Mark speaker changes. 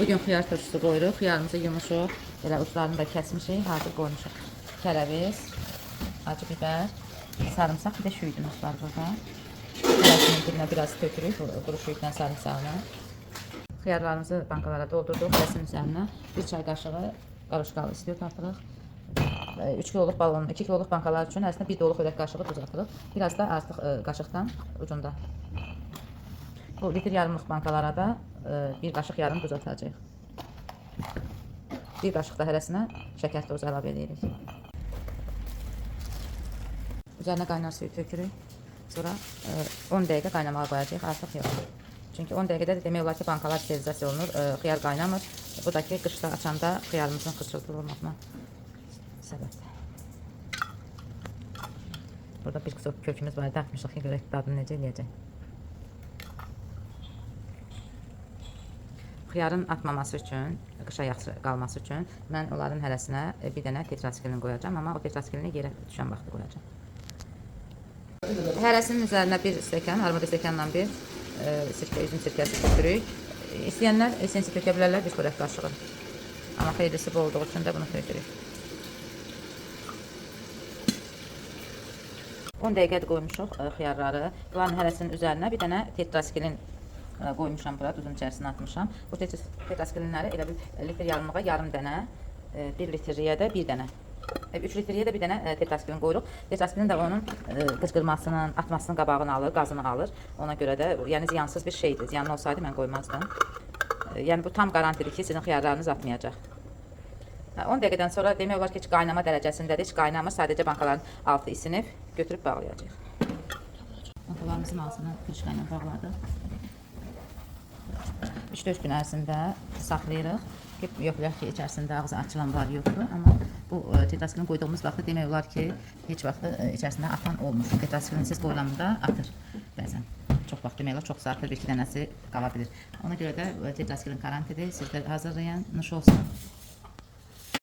Speaker 1: Bugün xiyar turşusu qoyuruq. Xiyarımızı yumuşuq. Elə uclarını da kəsmişik. Hazır qoymuşuq. Kələviz, acı biber, sarımsaq, bir də şüydümüz var burada. Hərəsinin dilinə biraz tökürük. bu Quru şüydlə sarımsağını. Xiyarlarımızı bankalara doldurduq. Hərəsinin üzərinə bir çay qaşığı qarışqalı istiyor tartırıq. 3 kiloluq balon, 2 kiloluq bankalar üçün əslində 1 doluq xörək qaşığı duz atırıq. Biraz da artıq ə, qaşıqdan ucunda. Bu litr yarımlıq bankalara da ə, bir qaşıq yarım duz atacağıq. Bir qaşıq da hərəsinə şəkər tozu əlavə edirik. Üzərinə qaynar suyu tökürük. Sonra ə, 10 dəqiqə qaynamağa qoyacağıq, artıq yox. Çünki 10 dəqiqədə də demək olar ki, bankalar sterilizasiya olunur, ə, xiyar qaynamır. Bu da ki, qışda açanda xiyarımızın xışıltılı olmasına səbəbdir. Burada bir qısıq kökümüz var, atmışıq ki, görək dadını necə eləyəcək. Xiyarın atmaması üçün, qışa yaxşı qalması üçün mən onların hərəsinə e, bir dənə tetraskilin qoyacağam, amma o tetraskilini yerə düşən vaxtı qoyacağam. Hərəsinin üzərinə bir stəkan, armud stəkanla bir e, sirkə, üzüm sirkəsi tökürük. E, İstəyənlər esensi tökə bilərlər bir xörək qaşığı. Amma xeyirlisi bu olduğu üçün də bunu tökürük. 10 dəqiqədir qoymuşuq ə, xiyarları. Bunların hərəsinin üzərinə bir dənə tetraskilin qoymuşam bura, duzun içərisinə atmışam. Bu tetras- tetraskilinləri elə bir litr yarımlığa yarım dənə, 1 litrliyə də bir dənə. 3 litrliyə də bir dənə ə, tetraskilin qoyuruq. Tetraskilin də onun qıcqırmasının, atmasının qabağını alır, qazını alır. Ona görə də yəni ziyansız bir şeydir. Ziyanlı olsaydı mən qoymazdım. Yəni bu tam qarantidir ki, sizin xiyarlarınız atmayacaq. Hə, 10 dəqiqədən sonra demək olar ki, heç qaynama dərəcəsindədir, heç qaynamır, sadəcə bankaların altı isinib, götürüb bağlayacağıq. Bankalarımızın ağzını krişka ilə bağladıq. 3-4 gün ərzində saxlayırıq ki, yoxlayaq ki, içərisində ağzı açılan var, yoxdur. Amma bu e, tetraskilin qoyduğumuz vaxtı demək olar ki, heç vaxt e, içərisində atan olmur. Tetraskilin siz qoyulanda atır bəzən. Çox vaxt demək olar, çox sarfır bir iki dənəsi qala bilir. Ona görə də e, tetraskilin karantidir. Siz də hazırlayın, nuş olsun.